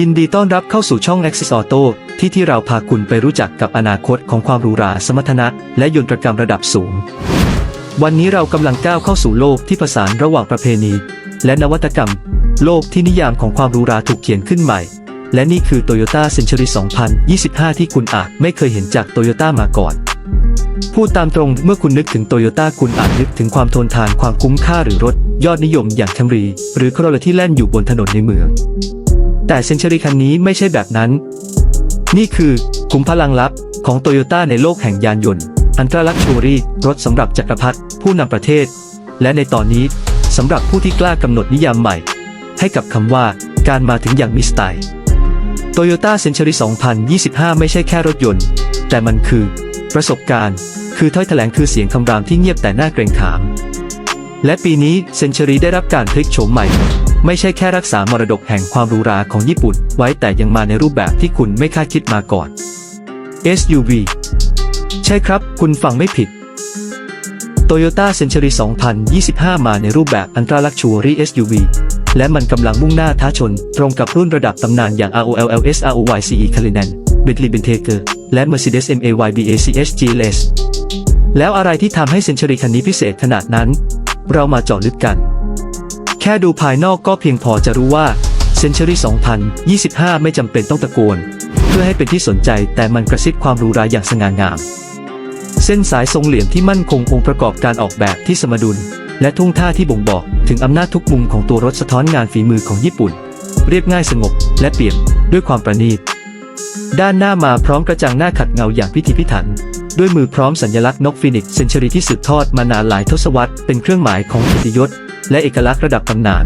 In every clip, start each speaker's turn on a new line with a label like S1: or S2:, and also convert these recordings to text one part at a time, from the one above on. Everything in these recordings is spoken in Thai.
S1: ยินดีต้อนรับเข้าสู่ช่อง Axis Auto ที่ที่เราพาคุณไปรู้จักกับอนาคตของความหรูหราสมรรถนะ และยนตรกรรมระดับสูง วันนี้เรากำลังก้าวเข้าสู่โลกที่ผสานระหว่างประเพณี และนวัตกรรม โลกที่นิยามของความหรูหราถูกเขียนขึ้นใหม่ และนี่คือ Toyota Century 2025 ที่คุณอาจไม่เคยเห็นจาก Toyota มาก่อน พูดตามตรงเมื่อคุณนึกถึงโตโยต้าคุณอาจนึกถึงความทนทานความคุ้มค่าหรือรถ ยอดนิยมอย่างแคมรีหรือคโรล่าที่แล่นอยู่บนถนนในเมือง แต่เซนช u รีคันนี้ไม่ใช่แบบนั้น นี่คือขุมพลังลับของโตโยต้าในโลกแห่งยานยนต์ อันตราลักชัวรี่รถสำหรับจักรพรรดิผู้นำประเทศ และในตอนนี้สำหรับผู้ที่กล้ากำหนดนิยามใหม่ ให้กับคำว่าการมาถึงอย่างมีสไตล์ Toyota Century 2025 ไม่ใช่แค่รถยนต์ แต่มันคือ ประสบการณ์ คือถ้อยแถลงคือเสียงคำรามที่เงียบแต่น่าเกรงขาม และปีนี้ Century ได้รับการพลิกโฉมใหม่ ไม่ใช่แค่รักษามรดกแห่งความหรูหราของญี่ปุ่น ไว้แต่ยังมาในรูปแบบที่คุณไม่คาดคิดมาก่อน SUV ใช่ครับ คุณฟังไม่ผิด Toyota Century 2025 มาในรูปแบบ Ultra Luxury SUV และมันกำลังมุ่งหน้าท้าชน ตรงกับรุ่นระดับตำนานอย่าง ROLLS ROYCE Cullinan Bentley Bentayga และ Mercedes MAY BACH GLS แล้วอะไรที่ทำให้ Century คันนี้พิเศษขนาดนั้น เรามาเจาะลึกกัน ค่ดูภายนอกก็เพียงพอจะรู้ว่า Century 2025 ไม่จำเป็นต้องตะโกน เพื่อให้เป็นที่สนใจแต่มันกระซิบความรูหราอย่างสง่างาม เส้นสายทรงเหลี่ยมที่มั่นคงองค์ประกอบการออกแบบที่สมดุล และทุ่งท่าที่บ่งบอกถึงอำนาจทุกมุมของตัวรถสะท้อนงานฝีมือของญี่ปุ่น เรียบง่ายสงบและเปี่ยมด้วยความประณีต ด้านหน้ามาพร้อมกระจังหน้าขัดเงาอย่างพิถีพิถัน ด้วยมือพร้อมสัญลักษณ์นกฟินิกซ์เซนช u รีที่สืบทอดมานานหลายทศวรรษเป็นเครื่องหมายของเกียรติยศ และเอกลักษณ์ระดับตำนาน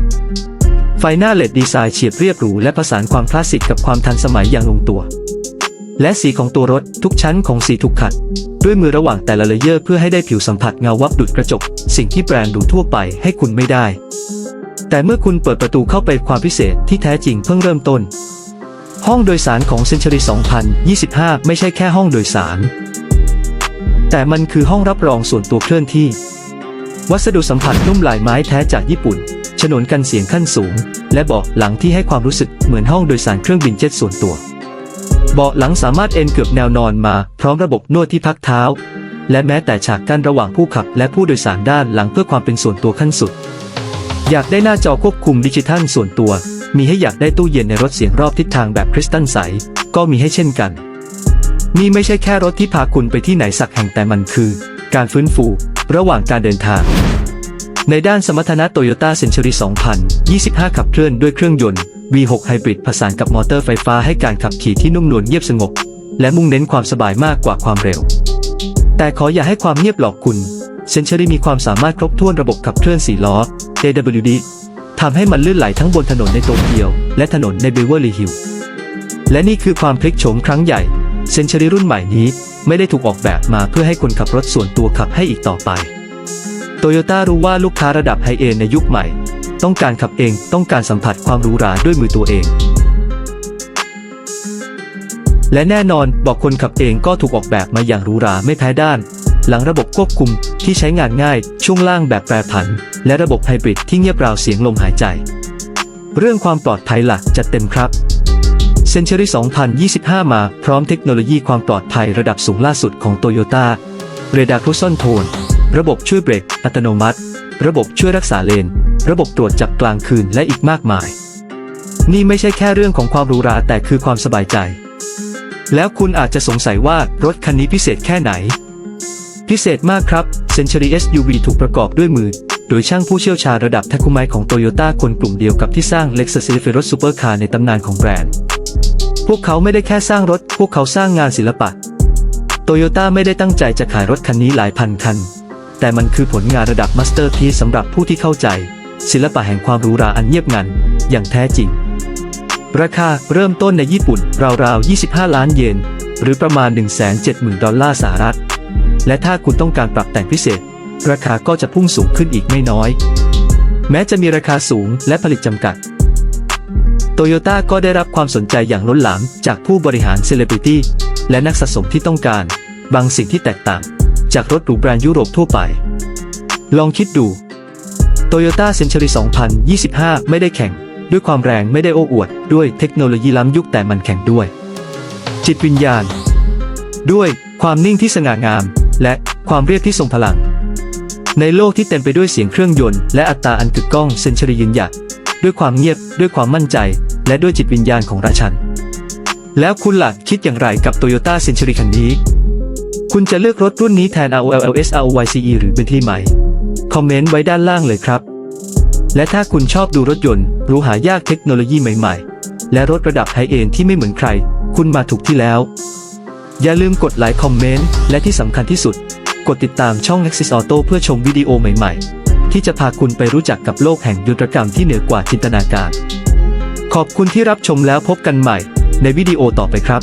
S1: ไฟหน้าเลดดีไซน์เฉียบเรียบหรูและผสานความคลาสสิกกับความทันสมัยอย่างลงตัว และสีของตัวรถทุกชั้นของสีถูกขัด ด้วยมือระหว่างแต่ละเลเยอร์เพื่อให้ได้ผิวสัมผัสเงาวับดุดกระจก สิ่งที่แบรนด์ดูทั่วไปให้คุณไม่ได้ แต่เมื่อคุณเปิดประตูเข้าไปความพิเศษที่แท้จริงเพิ่งเริ่มต้น ห้องโดยสารของ Century 2025 ไม่ใช่แค่ห้องโดยสาร แต่มันคือห้องรับรองส่วนตัวเคลื่อนที่ วัสดุสัมผัสนุ่มลายไม้แท้จากญี่ปุ่น ฉนวนกันเสียงขั้นสูง และเบาะหลังที่ให้ความรู้สึกเหมือนห้องโดยสารเครื่องบินเจ็ตส่วนตัว เบาะหลังสามารถเอนเกือบแนวนอนมา พร้อมระบบนวดที่พักเท้า และแม้แต่ฉากกั้นระหว่างผู้ขับ และผู้โดยสารด้านหลังเพื่อความเป็นส่วนตัวขั้นสุด อยากได้หน้าจอควบคุมดิจิทัลส่วนตัว มีให้อยากได้ตู้เย็นในรถเสียงรอบทิศทางแบบคริสตัลใส ก็มีให้เช่นกัน นี่ไม่ใช่แค่รถที่พาคุณไปที่ไหนสักแห่งแต่มันคือ การฟื้นฟู ระหว่างการเดินทาง ในด้านสมรรถนะ Toyota Century 2025 ขับเคลื่อนด้วยเครื่องยนต์ V6 Hybrid ผสานกับมอเตอร์ไฟฟ้าให้การขับขี่ที่นุ่มนวลเงียบสงบ และมุ่งเน้นความสบายมากกว่าความเร็ว แต่ขออย่าให้ความเงียบหลอกคุณ Century มีความสามารถครบถ้วนระบบขับเคลื่อน4ล้อ AWD ทำให้มันลื่นไหลทั้งบนถนนในโตเกียว และถนนในเบเวอร์ลีย์ฮิลล์และนี่คือความพลิกโฉมครั้งใหญ่ Century รุ่นใหม่นี้ ไม่ได้ถูกออกแบบมาเพื่อให้คนขับรถส่วนตัวขับให้อีกต่อไปโตโยต้ารู้ว่าลูกค้าระดับไฮเอนในยุคใหม่ ต้องการขับเองต้องการสัมผัสความหรูหราด้วยมือตัวเอง และแน่นอนบอกคนขับเองก็ถูกออกแบบมาอย่างหรูหราไม่แพ้ด้าน หลังระบบควบคุมที่ใช้งานง่าย ช่วงล่างแบบแปรผัน และระบบไฮบริดที่เงียบราวเสียงลมหายใจ เรื่องความปลอดภัยหลักจัดเต็มครับ Century 2025 มาพร้อมเทคโนโลยีความปลอดภัยระดับสูงล่าสุดของ Toyota r a d a r Cruise Tone ระบบช่วยเบรกอัตโนมัติ ระบบช่วยรักษาเลน ระบบตรวจจับกลางคืนและอีกมากมาย นี่ไม่ใช่แค่เรื่องของความหรูหราแต่คือความสบายใจ แล้วคุณอาจจะสงสัยว่ารถคันนี้พิเศษแค่ไหน พิเศษมากครับ Century SUV ถูกประกอบด้วยมือโดยช่างผู้เชี่ยวชาญระดับทัคุไมของโตโยต้าคนกลุ่มเดียวกับที่สร้าง Lexus e l e v a r ซูเปอร์คาร์ในตำนานของแบรนด์ พวกเขาไม่ได้แค่สร้างรถ พวกเขาสร้างงานศิลปะ โตโยต้าไม่ได้ตั้งใจจะขายรถคันนี้หลายพันคัน แต่มันคือผลงานระดับมาสเตอร์พีซสำหรับผู้ที่เข้าใจ ศิลปะแห่งความรูราอันเงียบงัน อย่างแท้จริง ราคาเริ่มต้นในญี่ปุ่นราวๆ 25 ล้านเยน หรือประมาณ 170,000 ดอลลาร์สหรัฐ และถ้าคุณต้องการปรับแต่งพิเศษ ราคาก็จะพุ่งสูงขึ้นอีกไม่น้อย แม้จะมีราคาสูงและผลิตจำกัด โตโยต้าก็ได้รับความสนใจอย่างล้นหลามจากผู้บริหารเซเลบริตี้และนักสะสมที่ต้องการ บางสิ่งที่แตกต่าง จากรถหรูแบรนด์ยุโรปทั่วไป ลองคิดดู Toyota Century 2025 ไม่ได้แข่ง ด้วยความแรงไม่ได้โอ้อวด ด้วยเทคโนโลยีล้ำยุคแต่มันแข็งด้วย จิตวิญญาณ ด้วยความนิ่งที่สง่างาม และความเรียบที่ทรงพลัง ในโลกที่เต็มไปด้วยเสียงเครื่องยนต์และอัตราอันกึกก้องเซนชรียืนหยัด ด้วยความเงียบ ด้วยความมั่นใจ และด้วยจิตวิญญาณของราชัน แล้วคุณล่ะคิดอย่างไรกับ Toyota Century คันนี้ คุณจะเลือกรถรุ่นนี้แทน ROLS ROYCE หรือเป็นที่ใหม่ คอมเมนต์ไว้ด้านล่างเลยครับ และถ้าคุณชอบดูรถยนต์ รู้หายากเทคโนโลยีใหม่ๆ และรถระดับไฮเอนที่ไม่เหมือนใคร คุณมาถูกที่แล้ว อย่าลืมกดไลค์คอมเมนต์และที่สำคัญที่สุด กดติดตามช่อง Nexus Auto เพื่อชมวิดีโอใหม่ ๆ ที่จะพาคุณไปรู้จักกับโลกแห่งยุทธกรรมที่เหนือกว่าจินตนาการ ขอบคุณที่รับชมแล้วพบกันใหม่ในวิดีโอต่อไปครับ